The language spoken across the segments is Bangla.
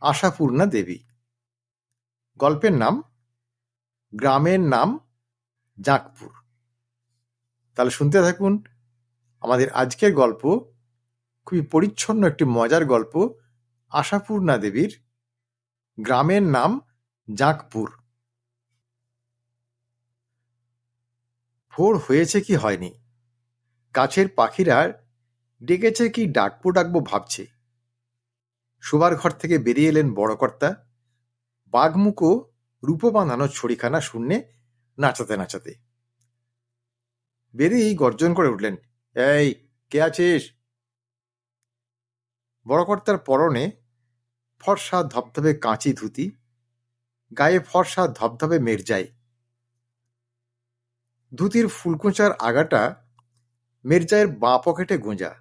আশাপূর্ণা দেবী। গল্পের নাম, গ্রামের নাম জাঁকপুর তাহলে শুনতে থাকুন, আমাদের আজকের গল্প খুবই পরিচ্ছন্ন একটি মজার গল্প, আশাপূর্ণা দেবীর গ্রামের নাম জাঁকপুর ভোর হয়েছে কি হয়নি? গাছের পাখিরা ডেকেছে কি ডাকবো ডাকবো ভাবছে। শোবার ঘর থেকে বেরিয়ে এলেন বড়কর্তা বাঘমুখো রূপ বাঁধানো ছড়িখানা শূন্যে নাচাতে নাচাতে। বেরিয়েই গর্জন করে উঠলেন, এই, কে আছিস? বড়কর্তার পরনে ফর্সা ধবধবে কাঁচি ধুতি, গায়ে ফর্সা ধবধবে মেরজাই। ধুতির ফুলকুচার আগাটা মেরজাইয়ের বাঁ পকেটে গোঁজা।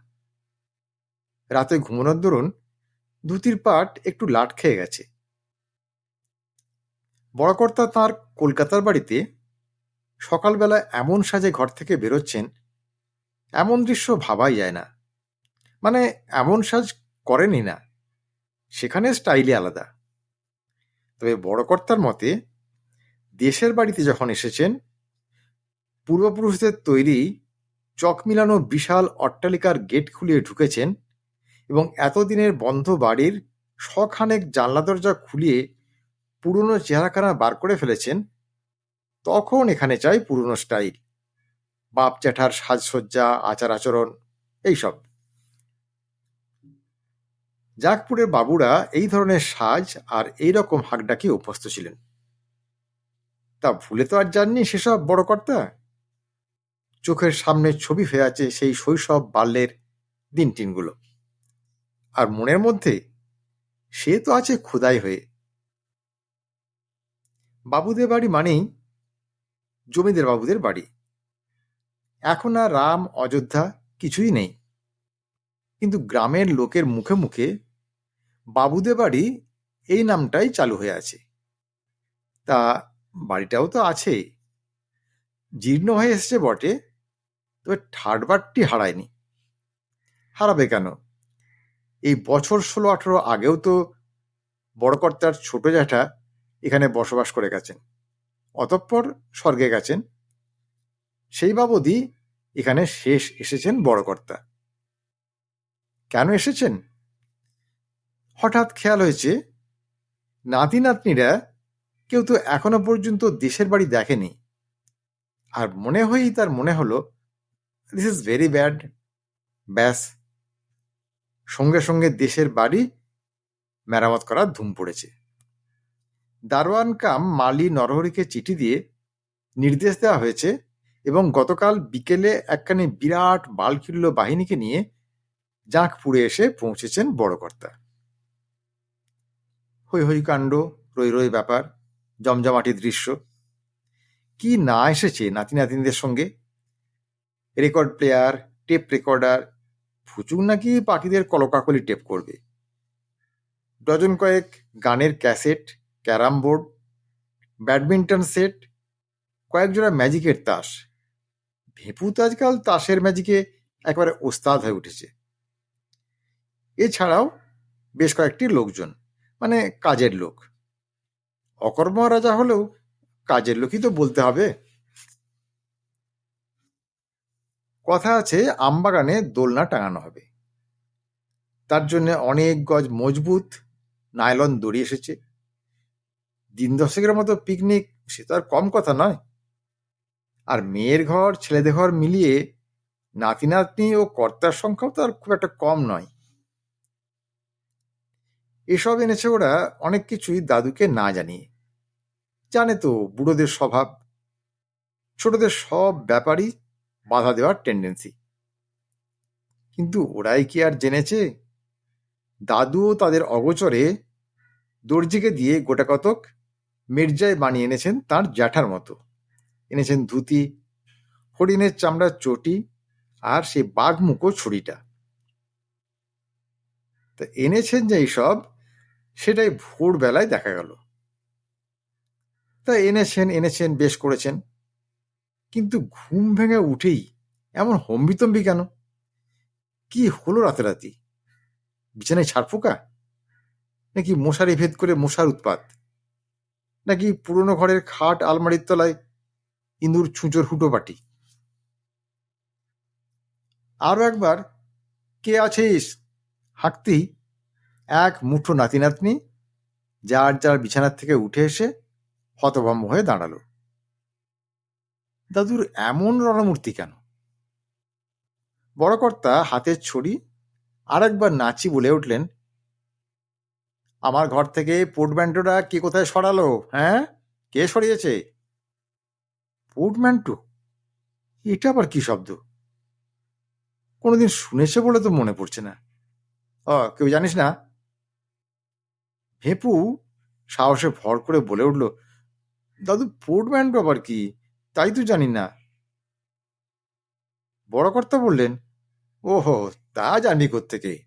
রাতে ঘুমানোর দরুন ধুতির পাট একটু লাট খেয়ে গেছে। বড়কর্তা তাঁর কলকাতার বাড়িতে সকালবেলা এমন সাজে ঘর থেকে বেরোচ্ছেন, এমন দৃশ্য ভাবাই যায় না। মানে এমন সাজ করেনি না, সেখানে স্টাইলে আলাদা। তবে বড়কর্তার মতে, দেশের বাড়িতে যখন এসেছেন, পূর্বপুরুষদের তৈরি চক মিলানো বিশাল অট্টালিকার গেট খুলিয়ে ঢুকেছেন এবং এতদিনের বন্ধ বাড়ির শখানেক জানলা দরজা খুলিয়ে পুরনো চেহারাখানা বার করে ফেলেছেন, তখন এখানে চাই পুরনো স্টাইল। বাপ জ্যাঠার সাজসজ্জা, আচার আচরণ, এইসব। জাকপুরের বাবুরা এই ধরনের সাজ আর এই রকম হাকডাকে অভ্যস্ত ছিলেন। তা ভুলে তো আর যাননি সেসব বড় কর্তা? চোখের সামনে ছবি হয়ে আছে সেই শৈশব বাল্যের দিন টিনগুলো আর মনের মধ্যে, সে তো আছে খোদাই হয়ে। বাবুদের বাড়ি মানেই জমিদের বাবুদের বাড়ি। এখন আর রাম, অযোধ্যা কিছুই নেই। কিন্তু গ্রামের লোকের মুখে মুখে বাবুদের বাড়ি এই নামটাই চালু হয়ে আছে। তা বাড়িটাও তো আছে। জীর্ণ হয়ে এসছে বটে, তবে ঠাটবারটি হারায়নি। হারাবে কেন? এই বছর ষোলো, আঠেরো আগেও তো বড়কর্তার ছোট জ্যাঠা এখানে বসবাস করে গেছেন। অতঃপর স্বর্গে গেছেন। সেই বাবদই এখানে শেষ এসেছেন বড়কর্তা। কেন এসেছেন? হঠাৎ খেয়াল হয়েছে নাতি নাতনিরা কেউ তো এখনও পর্যন্ত দেশের বাড়ি দেখেনি। আর মনে হয়েই তার মনে হলো দিস ইজ ভেরি ব্যাড ব্যাস সঙ্গে সঙ্গে দেশের বাড়ি মেরামত করার ধুম পড়েছে। দারোয়ান কাম মালি নরহরিকে চিঠি দিয়ে নির্দেশ দেওয়া হয়েছে এবং গতকাল বিকেলে একখানি বিরাট বালকিল্য বাহিনীকে নিয়ে জাঁকপুরে এসে পৌঁছেছেন বড়কর্তা হৈ হৈ কাণ্ড রই রই ব্যাপার, জমজমাটি দৃশ্য। কি না এসেছে নাতি নাতিনদের সঙ্গে? রেকর্ড প্লেয়ার, টেপ রেকর্ডার ফুচুক নাকি পাখিদের কলকাকলি টেপ করবে? ডজন কয়েক গানের cassette, carrom board, badminton set, কয়েক জোড়া ম্যাজিকের তাস। ভেপু তো আজকাল তাসের ম্যাজিকে একেবারে ওস্তাদ হয়ে উঠেছে। এছাড়াও বেশ কয়েকটি লোকজন মানে কাজের লোক। অকর্ম রাজা হলেও কাজের লোকই তো বলতে হবে। কথা আছে আমবাগানে দোলনা টাঙানো হবে। তার জন্য অনেক গজ মজবুত নাইলন দড়ি এসেছে। দিন দশেকের মতো পিকনিক, সে তো আর কম কথা নয়। আর মেয়ের ঘর, ছেলেদের ঘর মিলিয়ে নাতি নাতনি ও কর্তার সংখ্যাও তো আর খুব একটা কম নয়। এসব এনেছে ওরা অনেক কিছুই দাদুকে না জানিয়ে। জানে তো বুড়োদের স্বভাব। ছোটদের সব ব্যাপারই বাধা দেওয়ার টেন্ডেন্সি কিন্তু ওরাই কি আর জেনেছে? দাদুও তাদের অগোচরে দর্জিকে দিয়ে গোটা কতক মির্জায় বানিয়ে এনেছেন তার জ্যাঠার মতো। এনেছেন ধুতি, হরিণের চামড়ার চটি আর সেই বাঘমুখো ছুরিটা। তা এনেছেন যে এইসব, সেটাই ভোরবেলায় দেখা গেল। তা এনেছেন এনেছেন, বেশ করেছেন। কিন্তু ঘুম ভেঙে উঠেই এমন হম্বিতম্বি কেন? কি হলো রাতারাতি? বিছানায় ছাড়পোকা নাকি মশারি ভেদ করে মশার উৎপাত? নাকি পুরনো ঘরের খাট আলমারির তলায় ইঁদুর ছুঁচোর হুটোপাটি আরও একবার, কে আছিস? হাঁকতেই এক মুঠো নাতি নাতনি যার যার বিছানার থেকে উঠে এসে হতভম্ব হয়ে দাঁড়াল। দাদুর এমন রণমূর্তি কেন? বড়কর্তা হাতের ছড়ি আর একবার নাচি বলে উঠলেন, আমার ঘর থেকে পোর্টম্যান্টোটা কে কোথায় সরালো হ্যাঁ? কে সরিয়েছে? পোর্টম্যান্টো এটা আবার কি শব্দ? কোনোদিন শুনেছে বলে তো মনে পড়ছে না। ও, কেউ জানিস না? ভেপু? সাহসে ভর করে বলে উঠল, দাদু পোর্টম্যান্টো আবার কি? তাই তো জানি না। বড় কর্তা বললেন, ওহো, তা জানি থেকে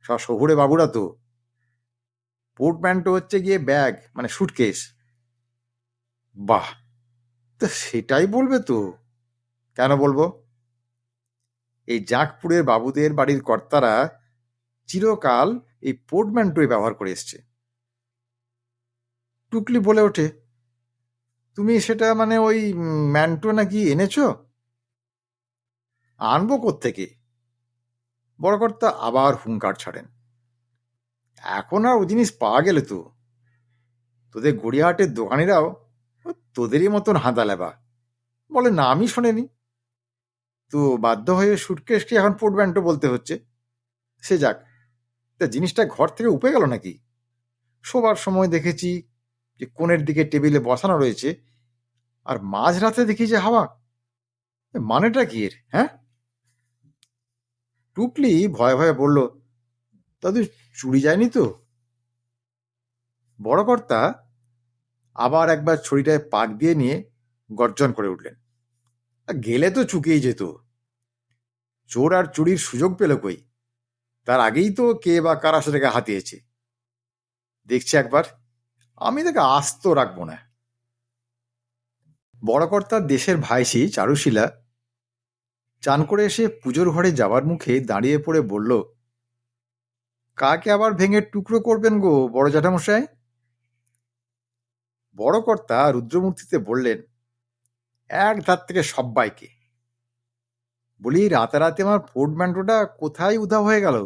সব শহুরে বাবুরা তো। পোর্টম্যান্টো হচ্ছে গিয়ে ব্যাগ মানে সুটকেস। বাহ, তা সেটাই বলবে তো। কেন বলব? এই জাকপুরের বাবুদের বাড়ির কর্তারা চিরকাল এই পোর্টম্যান্টোই ব্যবহার করে এসছে। টুকলি বলে ওঠে তুমি সেটা মানে ওই ম্যান্টো নাকি এনেছো? আনব থেকে বড় কর্তা আবার হুঙ্কার ছাড়েন। এখন আর ও জিনিস পাওয়া গেলে তো। তোদের গড়িয়াহাটের দোকানিরাও তোদেরই মতন হাঁদা লেবা বলে না, আমি শোনেনি। তো বাধ্য হয়ে সুটকেসকে এখন পোর্টব্যান্টো বলতে হচ্ছে? সে যাক, তা জিনিসটা ঘর থেকে উপে গেল নাকি? শোবার সময় দেখেছি যে কোণের দিকে টেবিলে বসানো রয়েছে আর মাঝরাতে দেখি যে হাওয়া। মানেটা কি এর হ্যাঁ? টুকলি ভয়ে ভয়ে বলল, দাদু চুরি যায়নি তো? বড় কর্তা আবার একবার ছড়িটায় পাক দিয়ে নিয়ে গর্জন করে উঠলেন গেলে তো চুকেই যেত। চোর আর চুরির সুযোগ পেল কই? তার আগেই তো কে বা কারা সেটাকে হাতিয়েছে। দেখছি একবার, আমি তাকে আস্ত রাখব না। বড়কর্তার দেশের ভাইসি চারুশীলা চান করে এসে পুজোর ঘরে যাবার মুখে দাঁড়িয়ে পড়ে বলল, কাকে আবার ভেঙে টুকরো করবেন গো, বড় জ্যাঠামশাই? বড় কর্তা রুদ্রমূর্তিতে বললেন, এক ধার থেকে সব্বাইকে বলি, রাতারাতি আমার পোর্টম্যান্টোটা কোথায় উধাও হয়ে গেল?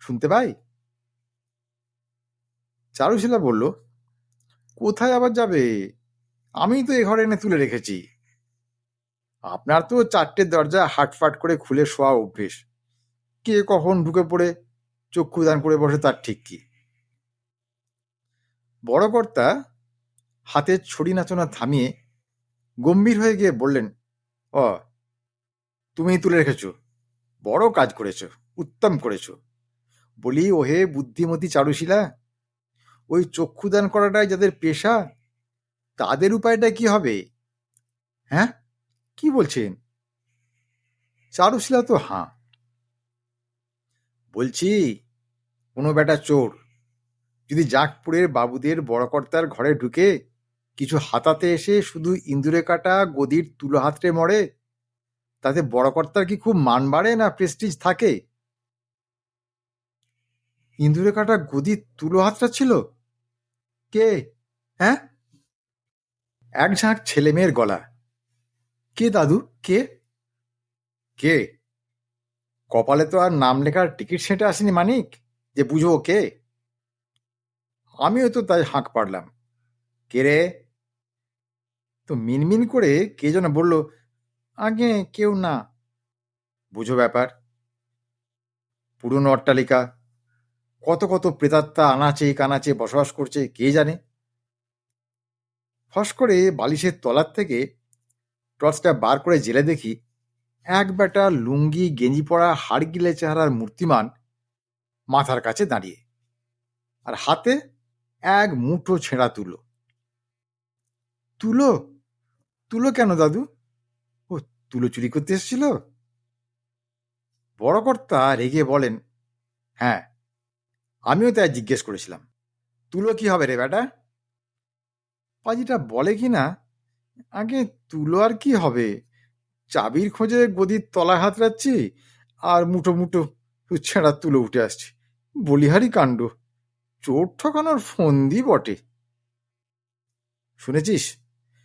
শুনতে পাই? চারুশিলা বলল, কোথায় আবার যাবে? আমি তো এ ঘরে এনে তুলে রেখেছি। আপনার তো চারটে দরজা হাটফাট করে খুলে শোয়া অভ্যেস। কে কখন ঢুকে পড়ে, চক্ষু দান করে বসে তার ঠিক কি? বড় কর্তা হাতের ছড়ি নাচনা থামিয়ে গম্ভীর হয়ে গিয়ে বললেন ও তুমি তুলে রেখেছ। বড় কাজ করেছ, উত্তম করেছ। বলি, ওহে বুদ্ধিমতী চারুশিলা, ওই চক্ষুদান করাটাই যাদের পেশা তাদের উপায়টা কি হবে? হ্যাঁ? কি বলছেন? চারুশিলা তো, হাঁ। বলছি, কোনো বেটা চোর যদি জাকপুরের বাবুদের বড়কর্তার ঘরে ঢুকে কিছু হাতাতে এসে শুধু ইন্দুরে কাটা গদির তুলো হাতড়ে মরে, তাতে বড়কর্তার কি খুব মান বাড়ে না প্রেস্টিজ থাকে? ইন্দুরে কাটা গদির তুলো হাতটা ছিল কে? হ্যাঁ? এক ঝাঁক ছেলে মেয়ের গলা। কে দাদু? কে? কে? কপালে তো আর নাম লেখার টিকিট সেটে আসেনি মানিক, যে বুঝো কে? আমিও তো তাই হাঁক পারলাম কে রে? তো মিনমিন করে কে যেন বলল, আগে কেউ না। বুঝো ব্যাপার। পুরনো অট্টালিকা, কত কত প্রেতাত্মা আনাচে কানাচে বসবাস করছে, কে জানে? ফস করে বালিশের তলার থেকে টর্চটা বার করে জেলে দেখি এক বেটা লুঙ্গি, গেঞ্জি পরা হাড়গিলে চেহারার মূর্তিমান মাথার কাছে দাঁড়িয়ে আর হাতে এক মুঠো ছেঁড়া তুলো। তুলো? তুলো কেন দাদু? ও, তুলো চুরি করতে এসেছিল? বড় কর্তা রেগে বলেন হ্যাঁ আমিও তাই জিজ্ঞেস করেছিলাম। তুলো কি হবে রে বেটা? পাজিটা বলে কি না? আগে তুলো আর কি হবে? চাবির খোঁজে গদির তলায় হাত রাখছি আর মুঠো মুঠো ছেঁড়া তুলো উঠে আসছে। বলিহারি কাণ্ড। চোর ঠকানোর ফন্দি বটে। শুনেছিস?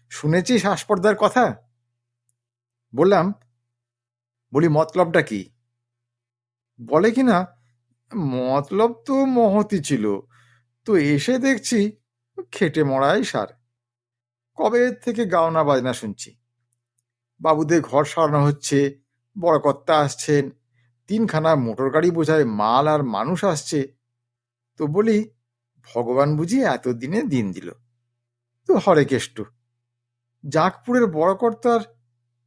শুনেছিস হাসপর্দার কথা? বললাম, বলি, মতলবটা কি? বলে কি না, মতলব তো মহতি ছিল। তো এসে দেখছি খেটে মরাই সার। কবে থেকে গাওনা বাজনা শুনছি? বাবুদের ঘর সারানো হচ্ছে, বড় কর্তা আসছেন, তিনখানা মোটর গাড়ি বোঝায় মাল আর মানুষ আসছে। তো বলি, ভগবান বুঝি এতদিনে দিন দিল। তো হরে কেষ্ট জাকপুরের বড় কর্তার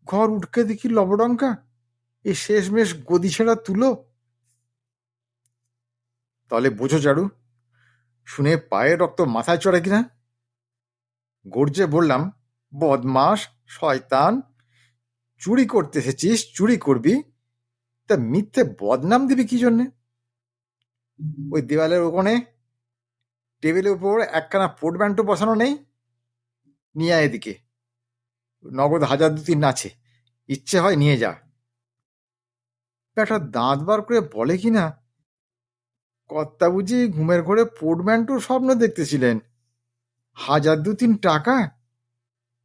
ঘর উঠকে দেখি লবডঙ্কা, এ শেষমেশ গদি ছেঁড়া তুলো। তাহলে বোঝো চারু শুনে পায়ের রক্ত মাথায় চড়ে কিনা? গর্জে বললাম বদমাস শয়তান, চুরি করতে এসেছিস, চুরি করবি? তা মিথ্যে বদনাম দিবি কি জন্যে? ওই দেওয়ালের ওখানে টেবিলের উপর একখানা পোর্টব্যান্টও বসানো নেই। নিয়ে আয় এদিকে। নগদ হাজার দু তিন আছে। ইচ্ছে হয় নিয়ে যা। ব্যাটা দাঁত বার করে বলে কি না কর্তা বুঝি ঘুমের ঘরে পোর্টম্যান্টোর স্বপ্ন দেখতেছিলেন। হাজার দু তিন টাকা?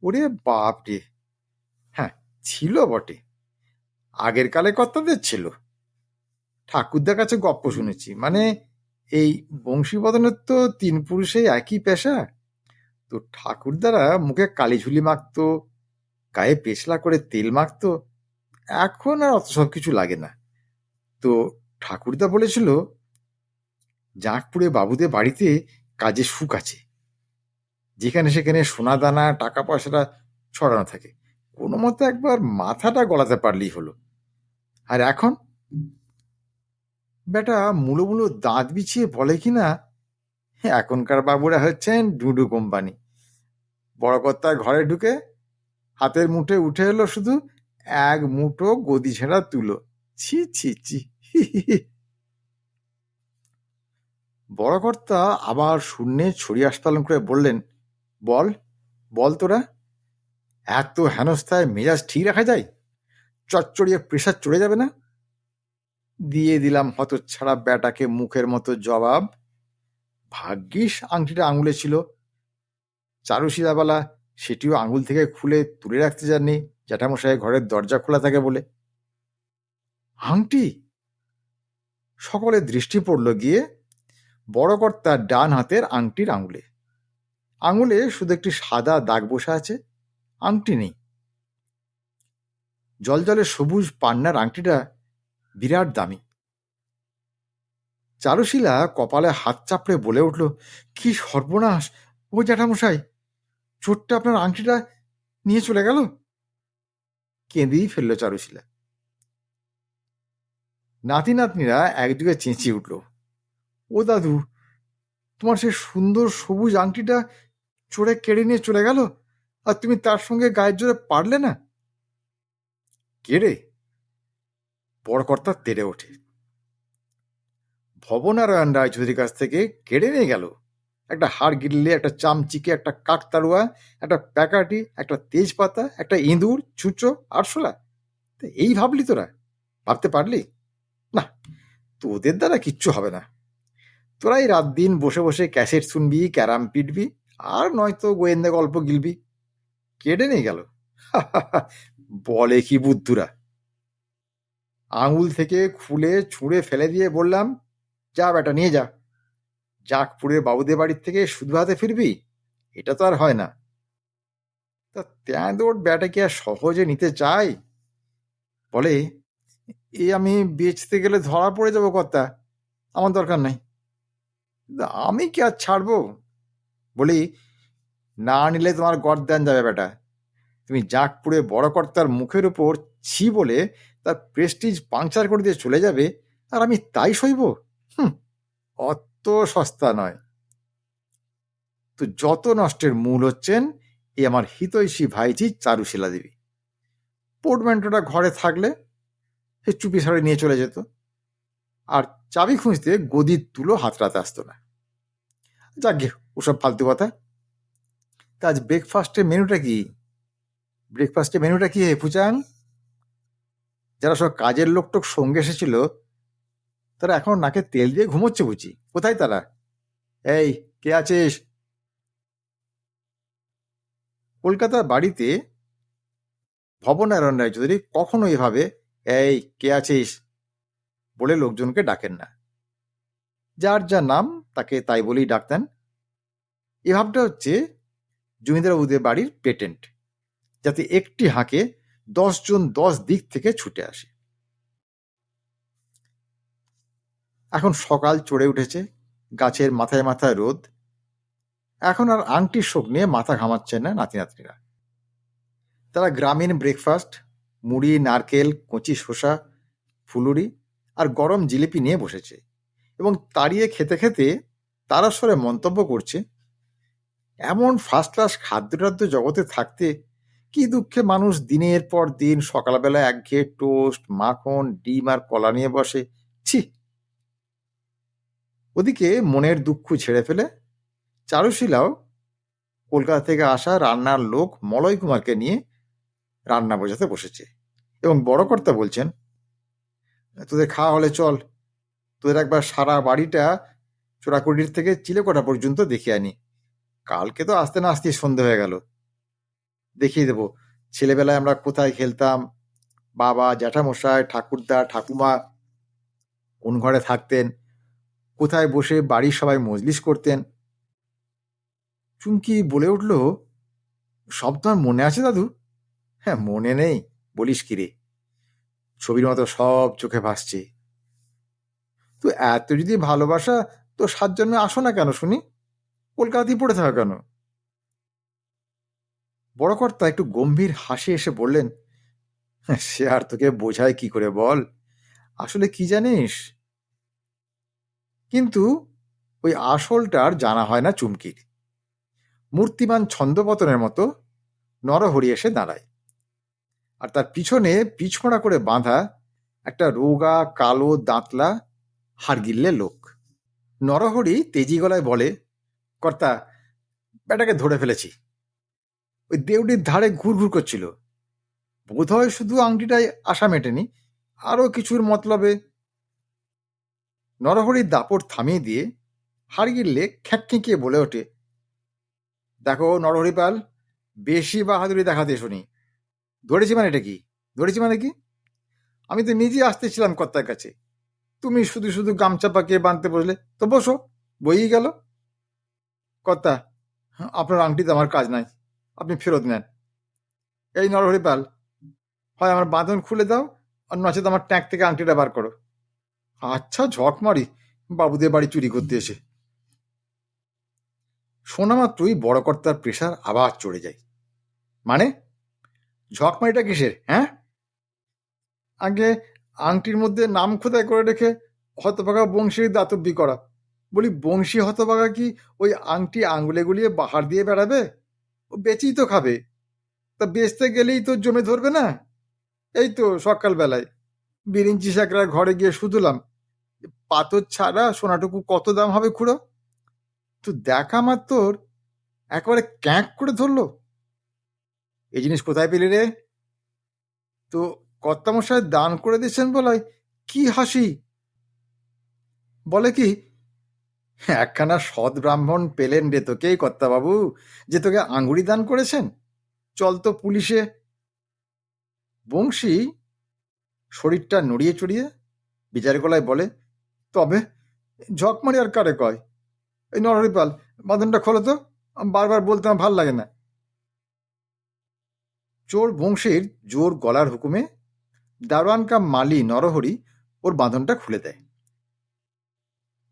ওরে বাপ রে। হ্যাঁ ছিল বটে। আগের কালে কর্তাদের ছিল। ঠাকুরদার কাছে গপ্প শুনেছি। মানে এই বংশীবদনের তো তিন পুরুষেই একই পেশা। তো ঠাকুরদারা মুখে কালি ঝুলি মাখতো, গায়ে পেছলা করে তেল মাখতো। এখন আর অত সব কিছু লাগে না। তো ঠাকুরদা বলেছিল, জাঁকপুরে বাবুদের বাড়িতে কাজে সুখ আছে। যেখানে সেখানে সোনা দানা টাকা পয়সাটা ছড়ানো থাকে। কোনো মতে একবার মাথাটা গলাতে পারলেই হলো। আর এখন? বেটা মুলো মুলো দাঁত বিছিয়ে বলে কি না? এখনকার বাবুরা হচ্ছেন ডুডু কোম্পানি। বড় কর্তার ঘরে ঢুকে হাতের মুঠে উঠে এলো শুধু এক মুঠো গদি ছেঁড়া তুলো। ছি ছি ছি। বড় কর্তা আবার শূন্যে ছড়ি আস্ফালন করে বললেন বল বল তোরা। এত হেনস্থায় মেজাজ ঠিক রাখা যায়? চচ্চড়িয়ে প্রেশার চড়ে যাবে না? দিয়ে দিলাম হতচ্ছাড়া ব্যাটাকে মুখের মতো জবাব। ভাগ্যিস আংটিটা আঙুলে ছিল। চারুশিরাবালা সেটিও আঙুল থেকে খুলে তুলে রাখতে যাননি জ্যাঠামশাই ঘরের দরজা খোলা থাকে বলে। আংটি? সকলে দৃষ্টি পড়ল গিয়ে বড় কর্তার ডান হাতের আংটির আঙুলে। আঙুলে শুধু একটি সাদা দাগ বসে আছে, আংটি নেই। জলজলে সবুজ পান্নার আংটিটা বিরাট দামি। চারুশিলা কপালে হাত চাপড়ে বলে উঠল, কি সর্বনাশ! ও জ্যাঠামশাই, চোরটা আপনার আংটিটা নিয়ে চলে গেল? কেঁদেই ফেলল চারুশিলা। নাতি নাতনিরা একদিকে চেঁচিয়ে উঠল, ও দাদু, তোমার সে সুন্দর সবুজ আংটিটা চোরে কেড়ে নিয়ে চলে গেল? আর তুমি তার সঙ্গে গায়ের জোরে পারলে না? কেড়ে বড়কর্তা তেড়ে ওঠে। ভবনারায়ণ রায়চৌধুরীর কাছ থেকে কেড়ে নিয়ে গেল। একটা হাড় গিললে একটা চামচিকে, একটা কাকতারুয়া একটা প্যাকাটি, একটা তেজপাতা, একটা ইঁদুর, ছুঁচো, আরশোলা। এই ভাবলি তোরা? ভাবতে পারলি? না তোদের দ্বারা কিচ্ছু হবে না। তোরাই রাত দিন বসে বসে ক্যাসেট শুনবি, ক্যারাম পিটবি আর নয়তো গোয়েন্দা গল্প গিলবি। কেটে নিয়ে গেল। বলে কি বুদ্ধুরা? আঙুল থেকে খুলে ছুঁড়ে ফেলে দিয়ে বললাম, যা বেটা, নিয়ে যা। জাকপুরের বাবুদের বাড়ির থেকে শুধু হাতে ফিরবি? এটা তো আর হয় না। তা ત્યાંদোর ব্যাটাকে আর সহজে নিতে চাই বলে, এ আমি বেচতে গেলে ধরা পড়ে যাব কর্তা, আমার দরকার নাই। আমি কি আর ছাড়বো? বলি, না নিলে তোমার গরদান যাবে বেটা। তুমি জাকপুরে বড় কর্তার মুখের উপর ছি বলে তার প্রেস্টিজ পাংচার করে দিয়ে চলে যাবে, আর আমি তাই সইব? হুম, অত সস্তা নয়। তো যত নষ্টের মূল হচ্ছেন, এই আমার হিতৈষী ভাইজি চারুশিলা দেবী। পোর্টম্যান্টোটা ঘরে থাকলে সে চুপি সারে নিয়ে চলে যেত, আর চাবি খুঁজতে গদির তুলো হাতড়াতে আসতো না। যাক গে ওসব ফালতু কথা? তা আজ ব্রেকফাস্টের মেনুটা কি? ব্রেকফাস্টের মেনুটা কি হে পুচান যারা সব কাজের লোক টোক সঙ্গে এসেছিল, তারা এখন নাকে তেল দিয়ে ঘুমোচ্ছে বুঝি। কোথায় তারা? এই, কে আছিস? কলকাতার বাড়িতে ভবনারায়ণ রায় চৌধুরী, কখনো এভাবে, এই, কে আছিস? বলে লোকজনকে ডাকেন না। যার যা নাম, তাকে তাই বলেই ডাকতেন। এ ভাবটা হচ্ছে জমিদার বাবুদের বাড়ির পেটেন্ট যাতে একটি হাঁকে জন দশ দিক থেকে ছুটে আসে। এখন সকাল চড়ে উঠেছে, গাছের মাথায় মাথায় রোদ। এখন আর আংটির শোক নিয়ে মাথা ঘামাচ্ছে না নাতি নাতনিরা। তারা গ্রামীণ ব্রেকফাস্ট মুড়ি, নারকেল, কচি শসা, ফুলুরি আর গরম জিলিপি নিয়ে বসেছে এবং তাড়িয়ে খেতে খেতে তারা স্বরে মন্তব্য করছে এমন ফার্স্ট ক্লাস খাদ্যটাদ্য জগতে থাকতে, কি দুঃখে মানুষ দিনের পর দিন সকালবেলা একঘেয়ে টোস্ট মাখন, ডিম আর কলা নিয়ে বসে। ছি! ওদিকে মনের দুঃখ ছেড়ে ফেলে চারুশিলাও কলকাতা থেকে আসা রান্নার লোক মলয় কুমারকে নিয়ে রান্না বোঝাতে বসেছে এবং বড় কর্তা বলছেন, তোদের খাওয়া হলে চল, তোদের একবার সারা বাড়িটা চোরাকুটির থেকে চিলেকোটা পর্যন্ত দেখে আনি। কালকে তো আসতে না আসতে সন্ধে হয়ে গেল। দেখিয়ে দেবো, ছেলেবেলায় আমরা কোথায় খেলতাম? বাবা, জ্যাঠামশাই, ঠাকুরদা, ঠাকুমা, কোন ঘরে থাকতেন? কোথায় বসে বাড়ির সবাই মজলিস করতেন? চুমকি বলে উঠল, সব তোমার মনে আছে দাদু? হ্যাঁ মনে নেই, বলিস কিরে ছবির মতো সব চোখে ভাসছে। তো এত যদি ভালোবাসা, তো সাত জন্মে আসো না কেন শুনি? কলকাতাতেই পড়ে থাকা কেন? বড় কর্তা একটু গম্ভীর হাসি এসে বললেন "হ্যাঁ, সে আর তোকে বোঝায় কি করে বল? আসলে কি জানিস? কিন্তু ওই আসলটার জানা হয় না চুমকির। মূর্তিমান ছন্দপতনের মতো নরহরি এসে দাঁড়ায় আর তার পিছনে পিছমড়া করে বাঁধা একটা রোগা কালো দাঁতলা হাড়গিল্লে লোক। নরহরি তেজি গলায় বলে কর্তা ব্যাটাকে ধরে ফেলেছি। ওই দেউডির ধারে ঘুর ঘুর করছিল। বোধহয় শুধু আংটিটাই আশা মেটেনি, আরও কিছুর মতলবে নরহরির দাপট থামিয়ে দিয়ে হাড়গিল্লে খ্যাঁকিয়ে বলে ওঠে, দেখো নরহরি নরহরিপাল, বেশি বাহাদুরি দেখাতে শুনি ধরেছি মানে এটা কি? ধরেছি মানে কি? আমি তো নিজে আসতেছিলাম কর্তার কাছে। তুমি শুধু শুধু গামছা পাকিয়ে বাঁধতে বসলে। তো বসো বইই গেল। কর্তা, আপনার আংটিতে আমার কাজ নাই। আপনি ফেরত নেন। এই নরহরিপাল হয় আমার বাঁধন খুলে দাও, আর নচেত আমার ট্যাঙ্ক থেকে আংটিটা বার করো। আচ্ছা ঝক মারি, বাবুদের বাড়ি চুরি করতে এসে। শোনা মাত্রই বড় কর্তার প্রেশার আবার চড়ে যায়। মানে? ঝকমারিটা কিসের হ্যাঁ? আগে আংটির মধ্যে নাম খোদাই করে রেখে হতভাগা বংশীর দাতব্যি করা। বলি, বংশী হতভাগা কি ওই আংটি আঙ্গুলে গুলিয়ে বাহার দিয়ে বেড়াবে? ও বেচেই তো খাবে। তা বেচতে গেলেই তো জমে ধরবে না? এই তো সকালবেলায়। বিরিঞ্চি শাকরার ঘরে গিয়ে শুধুলাম, পাথর ছাড়া সোনাটুকু কত দাম হবে খুঁড়ো? তো দেখা মাত্র একেবারে ক্যাঁক করে ধরলো। এই জিনিস কোথায় পেলি রে? তো কর্তামশায় দান করে দিচ্ছেন বলাই কি হাসি? বলে কি একখানা সৎ ব্রাহ্মণ পেলেন রে তোকে কর্তাবাবু, যে তোকে আঙ্গুরি দান করেছেন? চল তো পুলিশে। বংশী শরীরটা নড়িয়ে চড়িয়ে বিচার গলায় বলে, তবে ঝকমারি আর কারে কয়? এই নরহরিপাল, বাঁধনটা খোলো তো বারবার বলতে আমার ভালো লাগে না। চোর বংশীর জোর গলার হুকুমে দারোয়ান কাম মালি নরহরি ওর বাঁধনটা খুলে দেয়।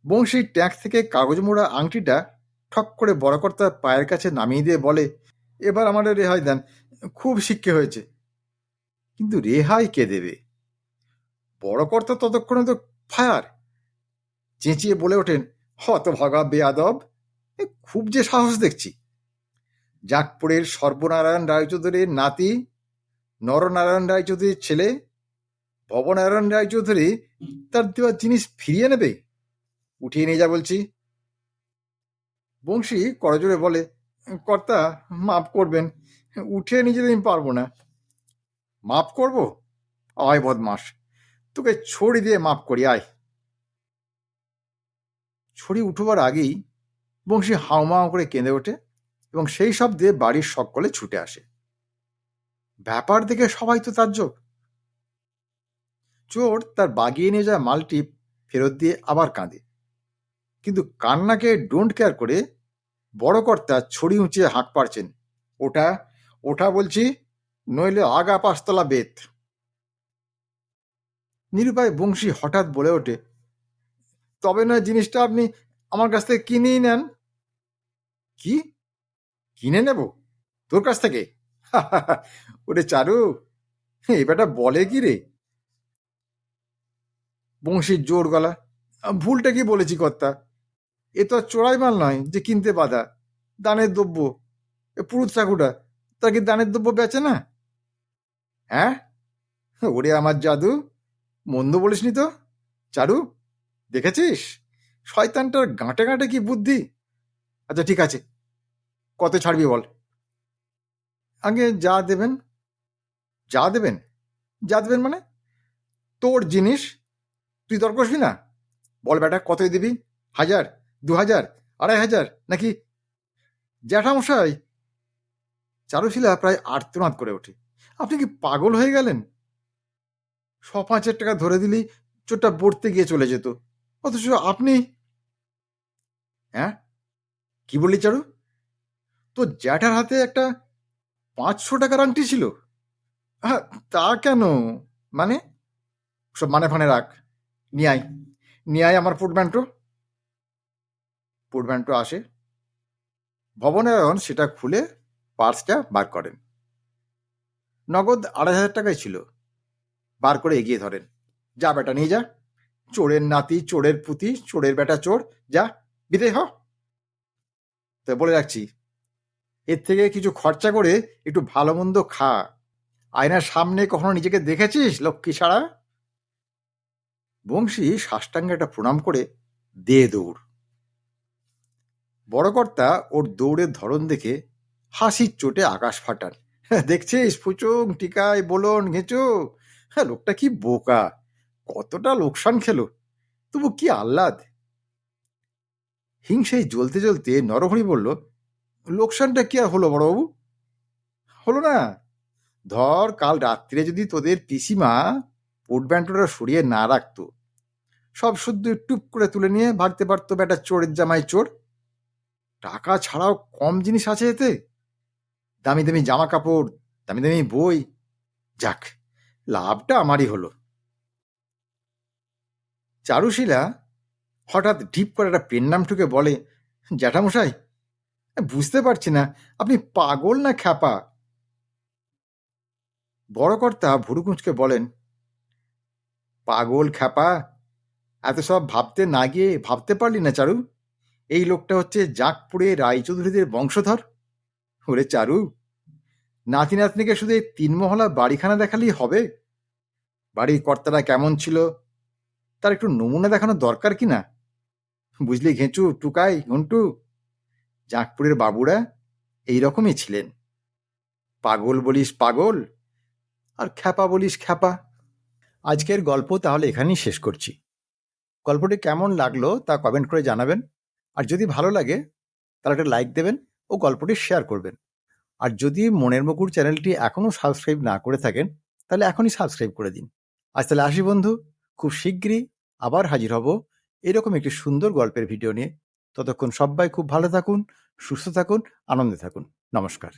বংশীর ট্যাঙ্ক থেকে কাগজ মোড়া আংটিটা ঠক করে বড়কর্তার পায়ের কাছে নামিয়ে দিয়ে বলে, এবার আমাদের রেহাই দেন। খুব শিক্ষে হয়েছে। কিন্তু রেহাই কে দেবে? বড়কর্তা ততক্ষণে তো ফায়ার। চেঁচিয়ে বলে ওঠেন হত ভাগা বেয়াদব খুব যে সাহস দেখছি। জাকপুরের সর্বনারায়ণ রায়চৌধুরীর নাতি, নরনারায়ণ রায়চৌধুরীর ছেলে, ভবনারায়ণ রায়চৌধুরী তার দেওয়া জিনিস ফিরিয়ে নেবে? উঠিয়ে নিয়ে যা বলছি। বংশী করজোরে বলে, কর্তা মাফ করবেন। উঠে যেতে আমি পারব না। মাফ করব? আয় বদমাস তোকে ছড়ি দিয়ে মাফ করি, আয়। ছড়ি উঠবার আগেই বংশী হাউমাউ করে কেঁদে ওঠে এবং সেই শব্দে বাড়ির সকলে ছুটে আসে। ব্যাপার দেখে সবাই তো তাজ্জব। চোর তার বাগিয়ে নিয়ে যাওয়া মালটি ফেরত দিয়ে আবার কাঁদে। কিন্তু কান্নাকে ডোন্ট কেয়ার করে বড় কর্তা ছড়ি উঁচিয়ে হাঁক পারছেন ওটা ওটা বলছি, নইলে আগা পাঁচতলা বেত। নিরুপায় বংশী হঠাৎ বলে ওঠে, তবে না জিনিসটা আপনি আমার কাছ থেকে কিনেই নেন। কি? কিনে নেব? তোর কাছ থেকে? ওরে চারু, এই বেটা বলে কি রে? বংশীর জোর গলা, ভুলটা কি বলেছি কর্তা? এ তো আর চোরাই মাল নয় যে কিনতে বাধা। দানের দ্রব্য। এ পুরুত ঠাকুরা তা কি দানের দ্রব্য বেচে না? হ্যাঁ? ওরে আমার জাদু, মন্দ বলিসনি তো? চারু, দেখেছিস? শয়তানটার গাঁটে গাঁটে কি বুদ্ধি? আচ্ছা ঠিক আছে। কত ছাড়বি বল। আগে যা দেবেন যা দেবেন। যা দেবেন মানে? তোর জিনিস, তুই করবি না? বল বেটা, কতই দিবি? হাজার। দু হাজার আড়াই হাজার নাকি? জ্যাঠামশাই, চারুশিলা প্রায় আর্তনাদ করে ওঠে। আপনি কি পাগল হয়ে গেলেন? ছ পাঁচের টাকা ধরে দিলেই চোরটা পড়তে গিয়ে চলে যেত। অথচ আপনি? হ্যাঁ? কি বললি চারু? তো জ্যাঠার হাতে একটা পাঁচশো টাকার আংটি ছিল। হ্যাঁ তা কেন? মানে? সব মানে ফানে রাখ। নিয়ে আয়। নিয়ে আয় আমার পোর্টম্যান্টো পোর্টম্যান্টো আসে। ভবনারায়ণ সেটা খুলে পার্সটা বার করেন। নগদ আড়াই হাজার টাকাই ছিল। বার করে এগিয়ে ধরেন। যা বেটা নিয়ে যা। চোরের নাতি, চোরের পুতি, চোরের বেটা চোর। যা, বিদায় হ। তো বলে রাখছি, এর থেকে কিছু খরচা করে একটু ভালো মন্দ খা। আয়নার সামনে কখনো নিজেকে দেখেছিস, লক্ষ্মী ছাড়া? বংশী সাষ্টাঙ্গে একটা প্রণাম করে, দে দৌড়। বড় কর্তা ওর দৌড়ের ধরন দেখে হাসির চোটে আকাশ ফাটান। হ্যাঁ, দেখছিস? ফুচুং টিকায় বলন ঘেঁচো। হ্যাঁ লোকটা কি বোকা? কতটা লোকসান খেলো। তবু কি আহ্লাদ? হিংসায় জ্বলতে জ্বলতে নরহরি বলল লোকসানটা কি আর হলো বড়বাবু? হলো না। ধর কাল রাত্রিরে যদি তোদের পিসিমা পোর্টব্যান্টটা সরিয়ে না রাখতো সব শুদ্ধ টুপ করে তুলে নিয়ে ভাগতে পারতো বেটা চোরের জামাই চোর। টাকা ছাড়াও কম জিনিস আছে এতে? দামি দামি জামা কাপড় দামি দামি বই। যাক, লাভটা আমারই হলো। চারুশীলা হঠাৎ ঢিপ করে একটা পেন নাম ঠুকে বলে, জ্যাঠামশাই, বুঝতে পারছি না, আপনি পাগল না খ্যাপা? বড় কর্তা ভুরুকুঁচকে বলেন, পাগল খ্যাপা? এত সব ভাবতে না গিয়ে ভাবতে পারলি না চারু? এই লোকটা হচ্ছে জাকপুরে রায়চৌধুরীদের বংশধর। ওরে চারু, নাতি নাতনিকে শুধু এই তিনমহলা বাড়িখানা দেখালেই হবে? বাড়ির কর্তারা কেমন ছিল? তার একটু নমুনা দেখানো দরকার কি না? বুঝলি ঘেঁচু, টুকাই, ঘন্টু জাঁকপুরের বাবুরা এই রকমই ছিলেন। পাগল বলিস পাগল, আর খ্যাপা বলিস খ্যাপা। আজকের গল্প তাহলে এখানেই শেষ করছি। গল্পটি কেমন লাগল তা কমেন্ট করে জানাবেন। আর যদি ভালো লাগে, তাহলে একটা লাইক দেবেন ও গল্পটি শেয়ার করবেন। আর যদি মনের মুকুর চ্যানেলটি এখনও সাবস্ক্রাইব না করে থাকেন, তাহলে এখনই সাবস্ক্রাইব করে দিন। আজ তাহলে আসি বন্ধু, খুব শীঘ্রই আবার হাজির হব এরকম একটি সুন্দর গল্পের ভিডিও নিয়ে। ততক্ষণ সবাই খুব ভালো থাকুন, সুস্থ থাকুন, আনন্দে থাকুন। নমস্কার।